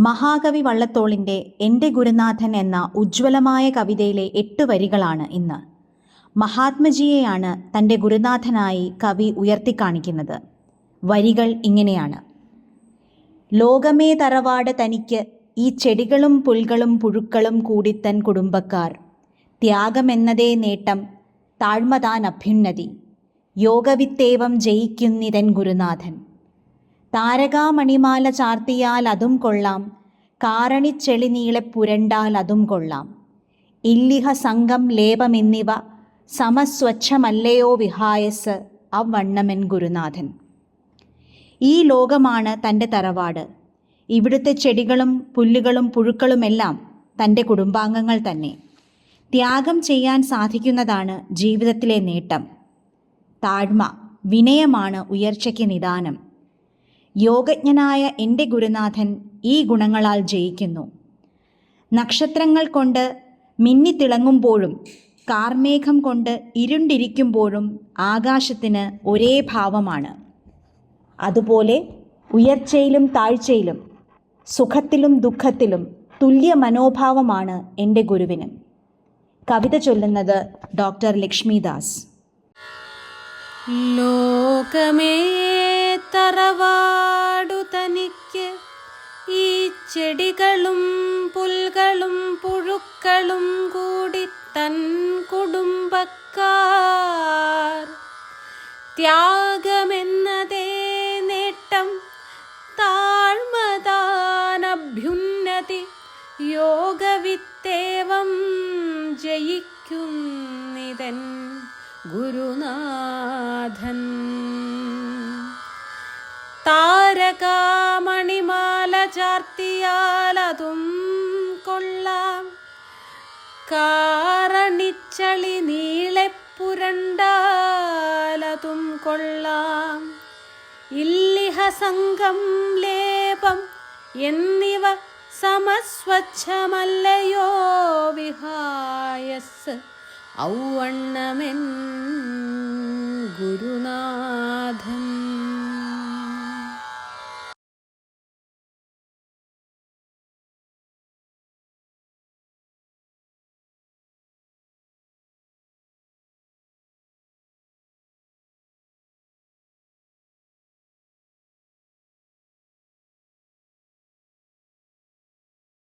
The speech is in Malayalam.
മഹാകവി വള്ളത്തോളിന്റെ എന്റെ ഗുരുനാഥൻ എന്ന ഉജ്ജ്വലമായ കവിതയിലെ എട്ട് വരികളാണ് ഇന്ന്. മഹാത്മജിയെയാണ് തന്റെ ഗുരുനാഥനായി കവി ഉയർത്തിക്കാണിക്കുന്നത്. വരികൾ ഇങ്ങനെയാണ്. ലോകമേ തറവാട് തനിക്ക് ഈ ചെടികളും പുൽകളും പുഴുക്കളും കൂടിത്തൻ കുടുംബക്കാർ. ത്യാഗമെന്നതേ നേട്ടം താഴ്മതാൻ അഭ്യുന്നതി. യോഗവിത്തേവം ജയിക്കുന്നിതൻ ഗുരുനാഥൻ. താരകാമണിമാല ചാർത്തിയാൽ അതും കൊള്ളാം. കാരണിച്ചെളി നീളെ പുരണ്ടാൽ അതും കൊള്ളാം. ഇല്ലിഹ സംഘം ലേപമെന്നിവ സമസ്വച്ഛമല്ലയോ വിഹായസ് അവണ്ണമൻ ഗുരുനാഥൻ. ഈ ലോകമാണ് തന്റെ തറവാട്. ഇവിടുത്തെ ചെടികളും പുല്ലുകളും പുഴുക്കളുമെല്ലാം തന്റെ കുടുംബാംഗങ്ങൾ തന്നെ. ത്യാഗം ചെയ്യാൻ സാധിക്കുന്നതാണ് ജീവിതത്തിലെ നേട്ടം. താഴ്മ വിനയമാണ് ഉയർച്ചയ്ക്ക് നിദാനം. യോഗജ്ഞനായ എന്റെ ഗുരുനാഥൻ ഈ ഗുണങ്ങളാൽ ജയിക്കുന്നു. നക്ഷത്രങ്ങൾ കൊണ്ട് മിന്നിത്തിളങ്ങുമ്പോഴും കാർമേഘം കൊണ്ട് ഇരുണ്ടിരിക്കുമ്പോഴും ആകാശത്തിന് ഒരേ ഭാവമാണ്. അതുപോലെ ഉയർച്ചയിലും താഴ്ചയിലും സുഖത്തിലും ദുഃഖത്തിലും തുല്യ മനോഭാവമാണ് എന്റെ ഗുരുവിന്. കവിത ചൊല്ലുന്നത് ഡോക്ടർ ലക്ഷ്മിദാസ്. ലോകമേ ഈ ചെടികളും പുൽകളും പുഴുക്കളും കൂടി തൻ കുടുംബക്കാർ. ത്യാഗമെന്നതേ നേട്ടം താഴ്മദാനഭ്യുന്നതി യോഗവിത്തേവം ജയിക്കുന്നിതൻ ഗുരുനാഥൻ. താരകാമണിമാല ചാർത്തിയാലതും കൊള്ളാം. കാറണിച്ചളി നീളെ പുരണ്ടാലതും കൊള്ളാം. ഇല്ലിഹ സംഘം ലേപം എന്നിവ സമസ്വച്ഛമല്ലയോ വിഹായസ്. ഔവണ്ണമെൻ ഗുരുനാഥൻ.